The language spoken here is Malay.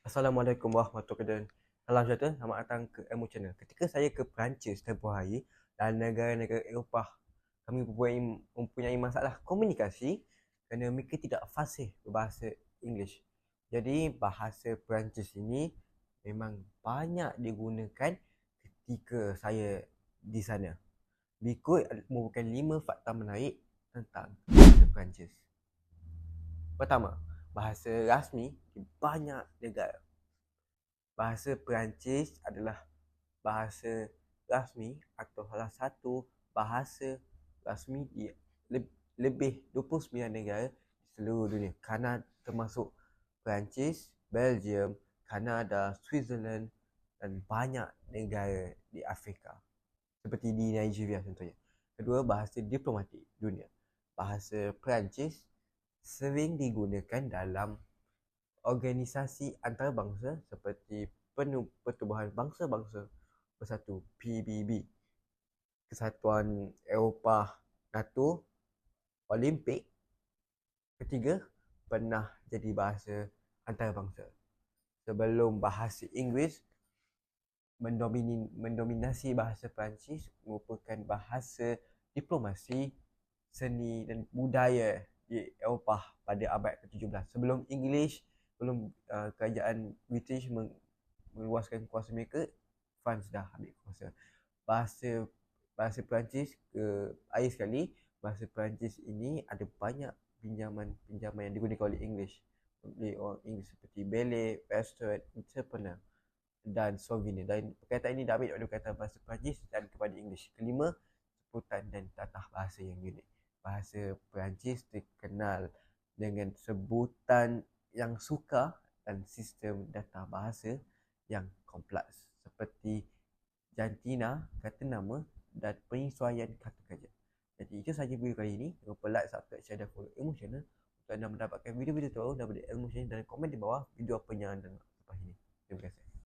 Assalamualaikum warahmatullahi wabarakatuh. Salam sejahtera, selamat datang ke Ilmu Channel. Ketika saya ke Perancis tempoh hari dan negara-negara Eropah, kami mempunyai, mempunyai masalah komunikasi kerana mereka tidak fasih berbahasa English. Jadi bahasa Perancis ini memang banyak digunakan ketika saya di sana. Berikut merupakan lima fakta menarik tentang bahasa Perancis. Pertama, bahasa rasmi banyak negara. Bahasa Perancis adalah bahasa rasmi atau salah satu bahasa rasmi di lebih 29 negara di seluruh dunia. Kerana termasuk Perancis, Belgium, Kanada, Switzerland dan banyak negara di Afrika. Seperti di Nigeria contohnya. Kedua, bahasa diplomatik dunia. Bahasa Perancis sering digunakan dalam organisasi antarabangsa seperti Pertubuhan Bangsa-Bangsa Bersatu PBB, Kesatuan Eropah NATO, Olimpik. Ketiga, pernah jadi bahasa antarabangsa. Sebelum bahasa Inggeris mendominasi bahasa Perancis merupakan bahasa diplomasi, seni dan budaya di Eropah pada abad ke-17 sebelum English belum uh, kerajaan British meluaskan kuasa mereka France dah ambil kuasa. Bahasa bahasa Perancis ke air sekali bahasa Perancis ini ada banyak pinjaman-pinjaman yang digunakan oleh English. Oleh orang English seperti Belay, Western, Entrepreneur dan Souvenir dan perkataan ini diambil oleh perkataan bahasa Perancis dan kepada English. Kelima sebutan dan tatah bahasa yang unik bahasa Perancis terkenal dengan sebutan yang suka dan sistem data bahasa yang kompleks seperti jantina, kata nama dan penyesuaian kata kerja. Jadi itu sahaja video kali ini. Jangan lupa like, subscribe, share dan follow Ilmu Channel untuk anda mendapatkan video-video terbaru daripada Ilmu Channel dan komen di bawah video apa yang anda nak lepas ini. Terima kasih.